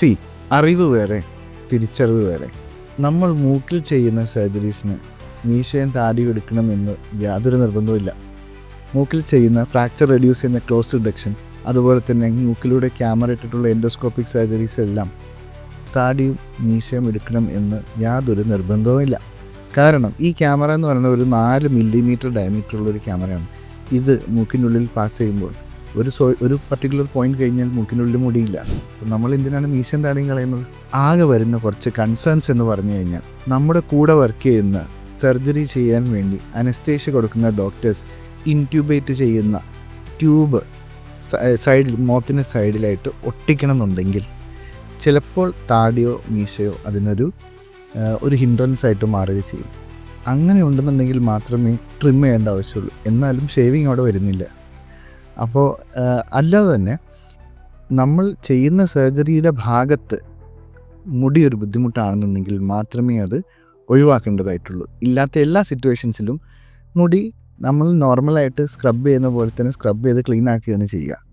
C അറിവ് വേറെ തിരിച്ചറിവ് വേറെ. നമ്മൾ മൂക്കിൽ ചെയ്യുന്ന സർജറീസിന് മീശയും താടിയും എടുക്കണമെന്ന് യാതൊരു നിർബന്ധവുമില്ല. മൂക്കിൽ ചെയ്യുന്ന ഫ്രാക്ചർ റെഡ്യൂസ് ചെയ്യുന്ന ക്ലോസ് റിഡക്ഷൻ അതുപോലെ തന്നെ മൂക്കിലൂടെ ക്യാമറ ഇട്ടിട്ടുള്ള എൻഡോസ്കോപ്പിക് സർജറീസ് എല്ലാം താടിയും മീശയും എടുക്കണം എന്ന് യാതൊരു നിർബന്ധവുമില്ല. കാരണം ഈ ക്യാമറ എന്ന് പറയുന്നത് ഒരു നാല് മില്ലിമീറ്റർ ഡയമീറ്റർ ഉള്ള ഒരു ക്യാമറയാണ്. ഇത് മൂക്കിനുള്ളിൽ പാസ് ചെയ്യുമ്പോൾ ഒരു സോ ഒരു പർട്ടിക്കുലർ പോയിന്റ് കഴിഞ്ഞാൽ മൂക്കിനുള്ളിൽ മുടിയില്ല. നമ്മൾ എന്തിനാണ് മീശൻ താടിയും കളയുന്നത്? ആകെ വരുന്ന കുറച്ച് കൺസേൺസ് എന്ന് പറഞ്ഞു കഴിഞ്ഞാൽ നമ്മുടെ കൂടെ വർക്ക് ചെയ്യുന്ന സർജറി ചെയ്യാൻ വേണ്ടി അനസ്തേഷ്യ കൊടുക്കുന്ന ഡോക്ടേഴ്സ് ഇൻക്യൂബേറ്റ് ചെയ്യുന്ന ട്യൂബ് സൈഡിൽ മോത്തിന്റെ സൈഡിലായിട്ട് ഒട്ടിക്കണം എന്നുണ്ടെങ്കിൽ ചിലപ്പോൾ താടിയോ മീശയോ അതിനൊരു ഒരു ഹിൻഡ്രൻസ് ആയിട്ട് മാറുക ചെയ്യും. അങ്ങനെ ഉണ്ടെന്നുണ്ടെങ്കിൽ മാത്രമേ ട്രിം ചെയ്യേണ്ട ആവശ്യമുള്ളൂ. എന്നാലും ഷേവിങ് അവിടെ വരുന്നില്ല. അപ്പോൾ അല്ലാതെ തന്നെ നമ്മൾ ചെയ്യുന്ന സർജറിയുടെ ഭാഗത്ത് മുടി ഒരു ബുദ്ധിമുട്ടാണെന്നുണ്ടെങ്കിൽ മാത്രമേ അത് ഒഴിവാക്കേണ്ടതായിട്ടുള്ളൂ. ഇല്ലാത്ത എല്ലാ സിറ്റുവേഷൻസിലും മുടി നമ്മൾ നോർമലായിട്ട് സ്ക്രബ് ചെയ്യുന്ന പോലെ തന്നെ സ്ക്രബ് ചെയ്ത് ക്ലീൻ ആക്കുകയാണ് ചെയ്യുക.